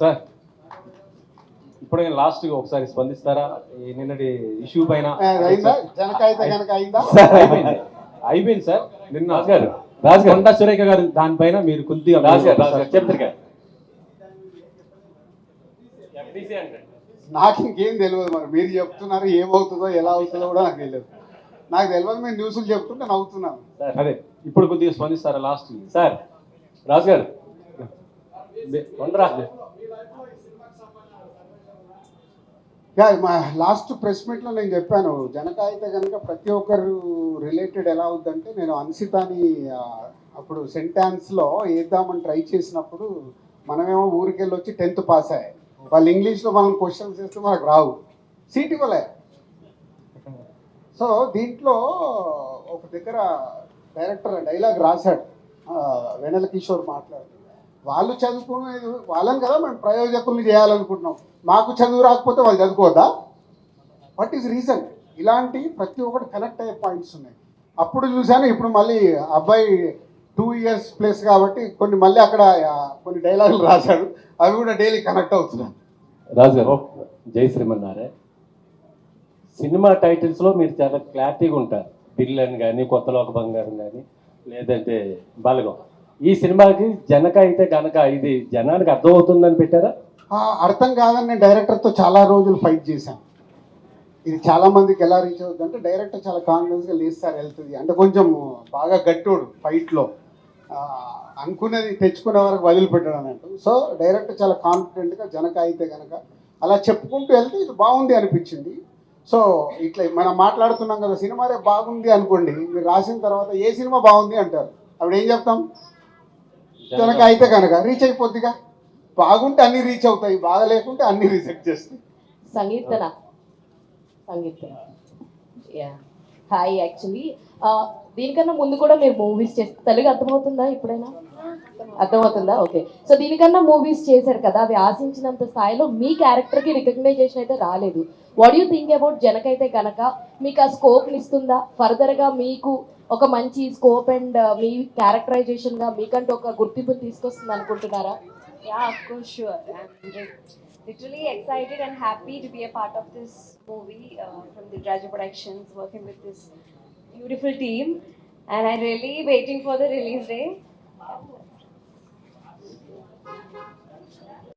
Sir ఇప్పుడు last ఒకసారి స్పందిస్తారా? ఈ నిన్నటి ఇష్యూ పైన ఏ, అయిందా? జనక అయితే కనుక అయిందా? సార్, అయిపోయింది. అయిపోయింది సార్. నిన్న రాజు గారు రాజు గారు కొండా సురేఖ గారు దానిపైన మీరు కొద్దిగా చెప్తారు నాకు ఇంకేం తెలియదు మరి. మీరు చెప్తున్నారు ఏమవుతుందో ఎలా అవుతుందో కూడా నాకు తెలియదు నాకు తెలియదు మీరు న్యూస్లు చెప్తుంటే నవ్వుతున్నాను. అదే ఇప్పుడు కొద్దిగా స్పందిస్తారా లాస్ట్ సార్ రాజు గారు యా, మా లాస్ట్ ప్రెస్ మీట్లో నేను చెప్పాను జనక అయితే కనుక ప్రతి ఒక్కరు రిలేటెడ్ ఎలా అవుద్దంటే నేను అన్సితాని అప్పుడు సెంటాన్స్లో వేద్దామని ట్రై చేసినప్పుడు మనమేమో ఊరికెళ్ళి వచ్చి టెన్త్ పాస్ అయ్యాయి. వాళ్ళు ఇంగ్లీష్లో మనం క్వశ్చన్స్ చేస్తే మనకు రావు. సీట్ ఇవ్వలే. సో దీంట్లో ఒక దగ్గర డైరెక్టర్ డైలాగ్ రాశాడు. వెనల్ కిషోర్ మాట్లాడుతున్నాడు వాళ్ళు చదువుకునేది వాళ్ళని కదా మనం ప్రయోజకుల్ని చేయాలనుకుంటున్నాం. మాకు చదువు రాకపోతే వాళ్ళు చదువుకోవద్దా? వాట్ ఈస్ రీజన్ ఇలాంటి ప్రతి ఒక్కటి కనెక్ట్ అయ్యే పాయింట్స్ ఉన్నాయి. అప్పుడు చూశాను ఇప్పుడు మళ్ళీ అబ్బాయి టూ ఇయర్స్ ప్లేస్ కాబట్టి కొన్ని మళ్ళీ అక్కడ కొన్ని డైలాగులు రాశాడు. అవి కూడా డైలీ కనెక్ట్ అవుతున్నాయి. రాజు జై శ్రీమన్నారే సినిమా టైటిల్స్లో మీరు చాలా క్లారిటీగా ఉంటారు. బిల్లన్ కానీ కొత్త లోక బంగారం కానీ లేదంటే బలగం. ఈ సినిమాకి జనక అయితే గనక ఇది జనానికి అర్థం అవుతుందని పెట్టారా? ఆ, అర్థం కాదని నేను డైరెక్టర్తో చాలా రోజులు ఫైట్ చేశాను. ఇది చాలా మందికి ఎలా రీచ్ అవుతుంది అంటే డైరెక్టర్ చాలా కాన్ఫిడెన్స్గా లేదు సార్ వెళ్తుంది. అంటే కొంచెం బాగా గట్టుడు ఫైట్లో. అనుకునేది తెచ్చుకునే వరకు వదిలిపెట్టాడు అన్నట్టు సో డైరెక్టర్ చాలా కాన్ఫిడెంట్గా జనక అయితే కనుక అలా చెప్పుకుంటూ వెళ్తే ఇది బాగుంది అనిపించింది. సో ఇట్లా మనం మాట్లాడుతున్నాం కదా సినిమా బాగుంది అనుకోండి మీరు రాసిన తర్వాత ఏ సినిమా బాగుంది అంటారు. అప్పుడు ఏం చెప్తాం? జనక అయితే కనుక రీచ్ అయిపోద్దిగా బాగుంటే అన్ని రీచ్ అవుతాయి బాగా లేకుంటే అన్ని రిజెక్ట్ చేస్తాయి. Sangeethana. Sangeethana. Yeah hi actually దీనికన్నా ముందు కూడా మీరు మూవీస్ చేస్తారు తెలుగు అర్థమవుతుందా ఇప్పుడైనా అర్థమవుతుందా ఓకే సో దీనికన్నా మూవీస్ చేశారు కదా అవి ఆశించినంత స్థాయిలో మీ క్యారెక్టర్కి రికగ్నైజేషన్ అయితే రాలేదు వాట్ యూ థింక్ అబౌట్ జనకైతే కనుక మీకు ఆ స్కోప్ని ఇస్తుందా ఫర్దర్గా మీకు ఒక మంచి స్కోప్ అండ్ మీ క్యారెక్టరైజేషన్గా మీకంటూ ఒక గుర్తింపు తీసుకొస్తుంది అనుకుంటున్నారా Yeah, of course, sure. I'm lit- literally excited and happy to be a part of this movie uh, from the Draja Productions, working with this beautiful team. And I'm really waiting for the release day. Thank you.